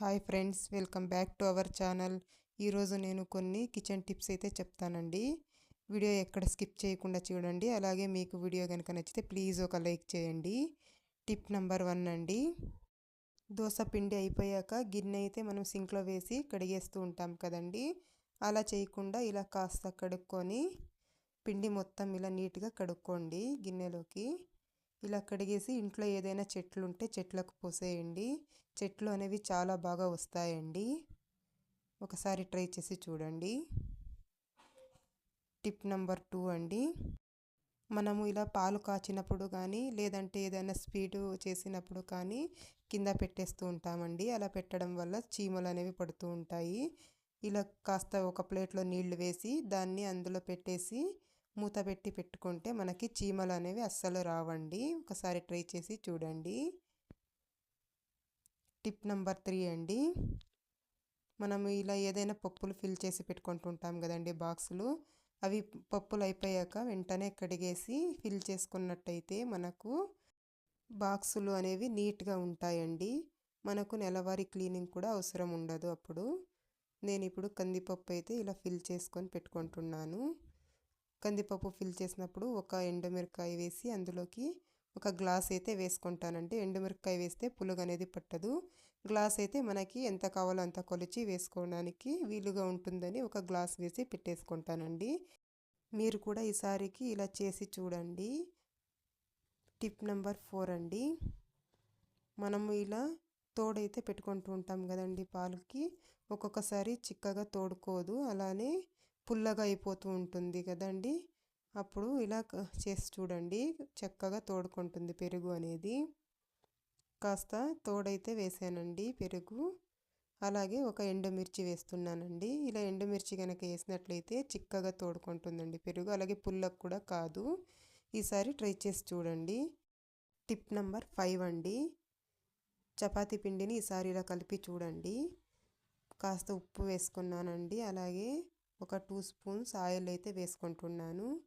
Hi friends welcome back to our channel. ఈరోజు నేను కొన్ని కిచెన్ టిప్స్ అయితే చెప్తానండి. వీడియో ఎక్కడ స్కిప్ చేయకుండా చూడండి. అలాగే మీకు వీడియో కనుక నచ్చితే ప్లీజ్ ఒక లైక్ చేయండి. టిప్ నెంబర్ వన్ అండి. దోశ పిండి అయిపోయాక గిన్నె అయితే మనం సింక్లో వేసి కడిగేస్తూ ఉంటాం కదండి. అలా చేయకుండా ఇలా కాస్త కడుక్కొని పిండి మొత్తం ఇలా నీట్గా కడుక్కోండి గిన్నెలోకి. ఇలా కడిగేసి ఇంట్లో ఏదైనా చెట్లు ఉంటే చెట్లకు పోసేయండి. చెట్లు అనేవి చాలా బాగా వస్తాయండి. ఒకసారి ట్రై చేసి చూడండి. టిప్ నెంబర్ టూ అండి. మనము ఇలా పాలు కాచినప్పుడు కానీ లేదంటే ఏదైనా స్వీటు చేసినప్పుడు కానీ కింద పెట్టేస్తూ ఉంటామండి. అలా పెట్టడం వల్ల చీమలు అనేవి పడుతూ ఉంటాయి. ఇలా కాస్త ఒక ప్లేట్లో నీళ్ళు వేసి దాన్ని అందులో పెట్టేసి మూత పెట్టి పెట్టుకుంటే మనకి చీమలు అనేవి అస్సలు రావండి. ఒకసారి ట్రై చేసి చూడండి. టిప్ నెంబర్ త్రీ అండి. మనము ఇలా ఏదైనా పప్పులు ఫిల్ చేసి పెట్టుకుంటుంటాం కదండి బాక్సులు. అవి పప్పులు అయిపోయాక వెంటనే కడిగేసి ఫిల్ చేసుకున్నట్టయితే మనకు బాక్సులు అనేవి నీట్గా ఉంటాయండి. మనకు నెలవారీ క్లీనింగ్ కూడా అవసరం ఉండదు అప్పుడు. నేను ఇప్పుడు కందిపప్పు అయితే ఇలా ఫిల్ చేసుకొని పెట్టుకుంటున్నాను. కందిపప్పు ఫిల్ చేసినప్పుడు ఒక ఎండుమిరకాయ వేసి అందులోకి ఒక గ్లాస్ అయితే వేసుకుంటానండి. ఎండుమిరకాయ వేస్తే పులుగు అనేది పట్టదు. గ్లాస్ అయితే మనకి ఎంత కావాలో అంత కొలిచి వేసుకోవడానికి వీలుగా ఉంటుందని ఒక గ్లాస్ వేసి పెట్టేసుకుంటానండి. మీరు కూడా ఈసారికి ఇలా చేసి చూడండి. టిప్ నెంబర్ ఫోర్ అండి. మనము ఇలా తోడైతే పెట్టుకుంటూ ఉంటాం కదండి పాలకి. ఒక్కొక్కసారి చిక్కగా తోడుకోదు. అలానే పుల్లగా అయిపోతూ ఉంటుంది కదండి. అప్పుడు ఇలా చేసి చూడండి. చక్కగా తోడుకుంటుంది పెరుగు అనేది. కాస్త తోడైతే వేసానండి పెరుగు. అలాగే ఒక ఎండుమిర్చి వేస్తున్నానండి. ఇలా ఎండుమిర్చి కనుక వేసినట్లయితే చిక్కగా తోడుకుంటుందండి పెరుగు. అలాగే పుల్లకు కూడా కాదు. ఈసారి ట్రై చేసి చూడండి. టిప్ నెంబర్ ఫైవ్ అండి. చపాతీ పిండిని ఈసారి ఇలా కలిపి చూడండి. కాస్త ఉప్పు వేసుకున్నానండి. అలాగే ఒక టూ స్పూన్స్ ఆయిల్ అయితే వేసుకుంటున్నాను.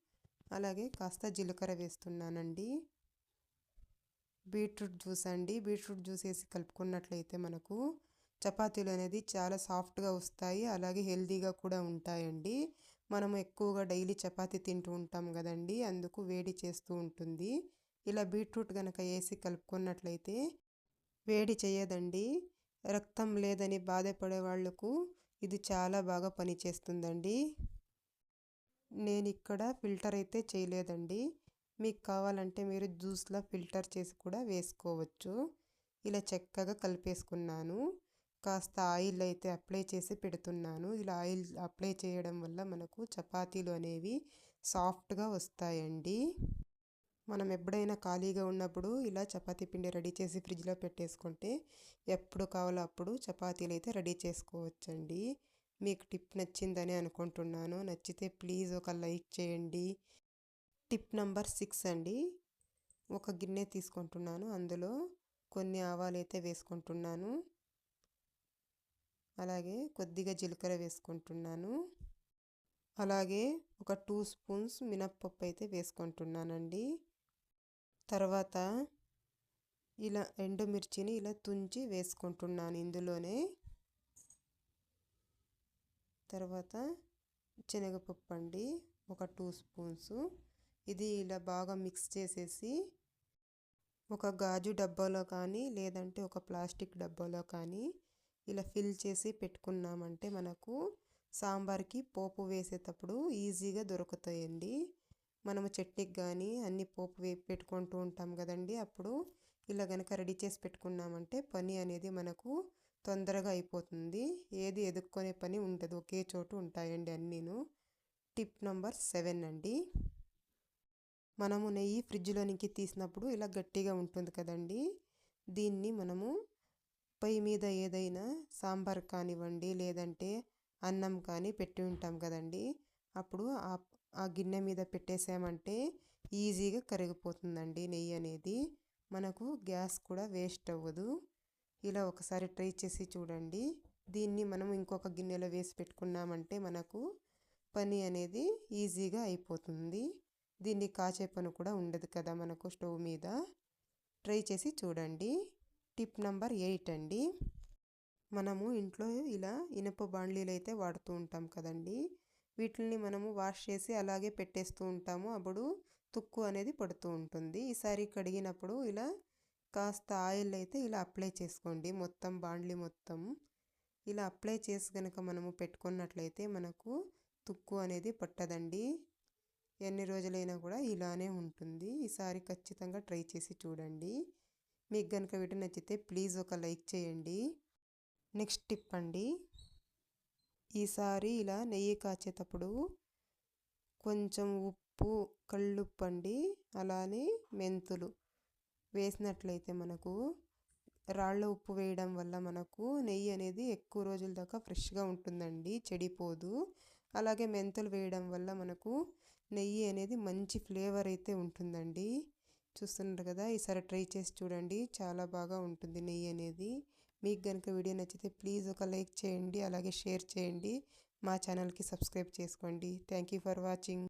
అలాగే కాస్త జీలకర్ర వేస్తున్నానండి. బీట్రూట్ జ్యూస్ అండి. బీట్రూట్ జ్యూస్ వేసి కలుపుకున్నట్లయితే మనకు చపాతీలు అనేది చాలా సాఫ్ట్గా వస్తాయి. అలాగే హెల్తీగా కూడా ఉంటాయండి. మనం ఎక్కువగా డైలీ చపాతీ తింటూ ఉంటాం కదండి. అందుకు వేడి చేస్తూ ఉంటుంది. ఇలా బీట్రూట్ కనుక వేసి కలుపుకున్నట్లయితే వేడి చేయదండి. రక్తం లేదని బాధపడే వాళ్ళకు ఇది చాలా బాగా పనిచేస్తుందండి. నేను ఇక్కడ ఫిల్టర్ అయితే చేయలేదండి. మీకు కావాలంటే మీరు జ్యూస్లో ఫిల్టర్ చేసి కూడా వేసుకోవచ్చు. ఇలా చక్కగా కలిపేసుకున్నాను. కాస్త ఆయిల్ అయితే అప్లై చేసి పెడుతున్నాను. ఇలా ఆయిల్ అప్లై చేయడం వల్ల మనకు చపాతీలు అనేవి సాఫ్ట్గా వస్తాయండి. మనం ఎప్పుడైనా ఖాళీగా ఉన్నప్పుడు ఇలా చపాతీ పిండి రెడీ చేసి ఫ్రిడ్జ్లో పెట్టేసుకుంటే ఎప్పుడు కావాలో అప్పుడు చపాతీలు అయితే రెడీ చేసుకోవచ్చండి. మీకు టిప్ నచ్చిందని అనుకుంటున్నాను. నచ్చితే ప్లీజ్ ఒక లైక్ చేయండి. టిప్ నెంబర్ సిక్స్ అండి. ఒక గిన్నె తీసుకుంటున్నాను. అందులో కొన్ని ఆవాలు అయితే వేసుకుంటున్నాను. అలాగే కొద్దిగా జీలకర్ర వేసుకుంటున్నాను. అలాగే ఒక టూ స్పూన్స్ మినప్పప్పు అయితే వేసుకుంటున్నానండి. తర్వాత ఇలా ఎండుమిర్చిని ఇలా తుంచి వేసుకుంటున్నాను ఇందులోనే. తర్వాత శనగపప్పు అండి ఒక టూ స్పూన్స్. ఇది ఇలా బాగా మిక్స్ చేసేసి ఒక గాజు డబ్బాలో కానీ లేదంటే ఒక ప్లాస్టిక్ డబ్బాలో కానీ ఇలా ఫిల్ చేసి పెట్టుకున్నామంటే మనకు సాంబార్కి పోపు వేసేటప్పుడు ఈజీగా దొరుకుతాయండి. మనము చట్నీకి కానీ అన్ని పోపు వేపి పెట్టుకుంటూ ఉంటాం కదండి. అప్పుడు ఇలా కనుక రెడీ చేసి పెట్టుకున్నామంటే పని అనేది మనకు తొందరగా అయిపోతుంది. ఏది ఎదుర్కొనే పని ఉండదు. ఒకే చోటు ఉంటాయండి అన్నీను. టిప్ నెంబర్ సెవెన్ అండి. మనము నెయ్యి ఫ్రిడ్జ్లోనికి తీసినప్పుడు ఇలా గట్టిగా ఉంటుంది కదండి. దీన్ని మనము పొయ్యి మీద ఏదైనా సాంబార్ కానివ్వండి లేదంటే అన్నం కానీ పెట్టి ఉంటాం కదండి. అప్పుడు ఆ ఆ గిన్నె మీద పెట్టేసామంటే ఈజీగా కరిగిపోతుందండి నెయ్యి అనేది. మనకు గ్యాస్ కూడా వేస్ట్ అవ్వదు. ఇలా ఒకసారి ట్రై చేసి చూడండి. దీన్ని మనం ఇంకొక గిన్నెలో వేసి పెట్టుకున్నామంటే మనకు పని అనేది ఈజీగా అయిపోతుంది. దీన్ని కాచే పని కూడా ఉండదు కదా మనకు స్టవ్ మీద. ట్రై చేసి చూడండి. టిప్ నెంబర్ ఎయిట్ అండి. మనము ఇంట్లో ఇలా ఇనుప బాండ్లీలు అయితే వాడుతూ ఉంటాం కదండీ. వీటిని మనము వాష్ చేసి అలాగే పెట్టేస్తూ ఉంటాము. అప్పుడు తుక్కు అనేది పడుతూ ఉంటుంది. ఈసారి కడిగినప్పుడు ఇలా కాస్త ఆయిల్ అయితే ఇలా అప్లై చేసుకోండి. మొత్తం బాండ్లీ మొత్తం ఇలా అప్లై చేసి కనుక మనము పెట్టుకున్నట్లయితే మనకు తుక్కు అనేది పట్టదండి. ఎన్ని రోజులైనా కూడా ఇలానే ఉంటుంది. ఈసారి ఖచ్చితంగా ట్రై చేసి చూడండి. మీకు కనుక వీడియో నచ్చితే ప్లీజ్ ఒక లైక్ చేయండి. నెక్స్ట్ టిప్ అండి. ఈసారి ఇలా నెయ్యి కాచేటప్పుడు కొంచెం ఉప్పు కళ్ళుప్పండి అలానే మెంతులు వేసినట్లయితే మనకు రాళ్ళ ఉప్పు వేయడం వల్ల మనకు నెయ్యి అనేది ఎక్కువ రోజుల దాకా ఫ్రెష్గా ఉంటుందండి చెడిపోదు. అలాగే మెంతులు వేయడం వల్ల మనకు నెయ్యి అనేది మంచి ఫ్లేవర్ అయితే ఉంటుందండి. చూస్తున్నారు కదా ఈసారి ట్రై చేసి చూడండి చాలా బాగా ఉంటుంది నెయ్యి అనేది. మీకు కనుక వీడియో నచ్చితే ప్లీజ్ ఒక లైక్ చేయండి అలాగే షేర్ చేయండి. మా ఛానల్కి సబ్స్క్రైబ్ చేసుకోండి. Thank you for watching.